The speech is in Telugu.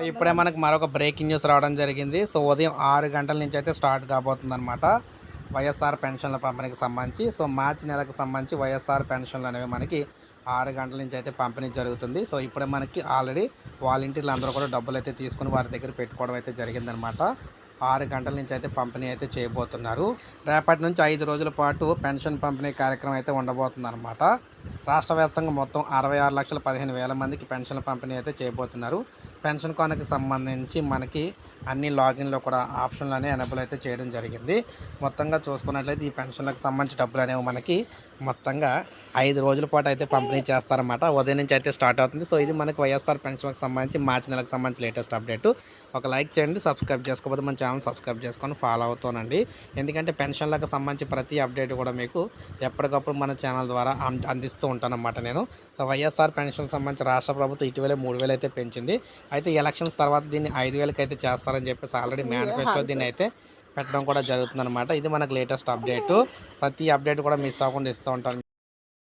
సో ఇప్పుడే మనకి మరొక బ్రేకింగ్ న్యూస్ రావడం జరిగింది. సో ఉదయం ఆరు గంటల నుంచి అయితే స్టార్ట్ కాబోతుంది అనమాట వైఎస్ఆర్ పెన్షన్ల పంపిణీకి సంబంధించి. సో మార్చి నెలకు సంబంధించి వైఎస్ఆర్ పెన్షన్లు అనేవి మనకి ఆరు గంటల నుంచి అయితే పంపిణీ జరుగుతుంది. సో ఇప్పుడే మనకి ఆల్రెడీ వాలంటీర్లు అందరూ కూడా డబ్బులు అయితే తీసుకుని వారి దగ్గర పెట్టుకోవడం అయితే జరిగిందనమాట ఆరు గంటల నుంచి అయితే పంపిణీ అయితే చేయబోతున్నారు. రేపటి నుంచి ఐదు రోజుల పాటు పెన్షన్ పంపిణీ కార్యక్రమం అయితే ఉండబోతుంది అనమాట రాష్ట్ర వ్యాప్తంగా మొత్తం అరవై ఆరు లక్షల పదిహేను వేల మందికి పెన్షన్ పంపిణీ అయితే చేయబోతున్నారు. పెన్షన్ కొనకి సంబంధించి మనకి అన్ని లాగిన్లో కూడా ఆప్షన్లు అనేవి ఎనబుల్ అయితే చేయడం జరిగింది. మొత్తంగా చూసుకున్నట్లయితే ఈ పెన్షన్లకు సంబంధించి డబ్బులు అనేవి మనకి మొత్తంగా ఐదు రోజుల పాటు అయితే పంపిణీ చేస్తారన్నమాట. ఉదయం నుంచి అయితే స్టార్ట్ అవుతుంది. సో ఇది మనకి వైఎస్ఆర్ పెన్షన్కి సంబంధించి మార్చి నెలకు సంబంధించి లేటెస్ట్ అప్డేట్. ఒక లైక్ చేయండి సబ్స్క్రైబ్ చేసుకోకపోతే మన ఛానల్ సబ్స్క్రైబ్ చేసుకొని ఫాలో అవుతానండి. ఎందుకంటే పెన్షన్లకు సంబంధించి ప్రతి అప్డేట్ కూడా మీకు ఎప్పటికప్పుడు మన ఛానల్ ద్వారా అం- అందిస్తూ ఉంటానన్నమాట నేను. సో వైఎస్ఆర్ పెన్షన్ సంబంధించి రాష్ట్ర ప్రభుత్వం ఇటీవలే మూడు వేలు అయితే పెంచింది. అయితే ఎలక్షన్స్ తర్వాత దీన్ని ఐదు వేలకి అయితే చేస్తారని చెప్పేసి ఆల్రెడీ మేనిఫెస్టో దీన్ని అయితే పెట్టడం కూడా జరుగుతుంది అనమాట ఇది మనకు లేటెస్ట్ అప్డేట్ ప్రతి అప్డేట్ కూడా మిస్ అవ్వకుండా ఇస్తూ ఉంటాను.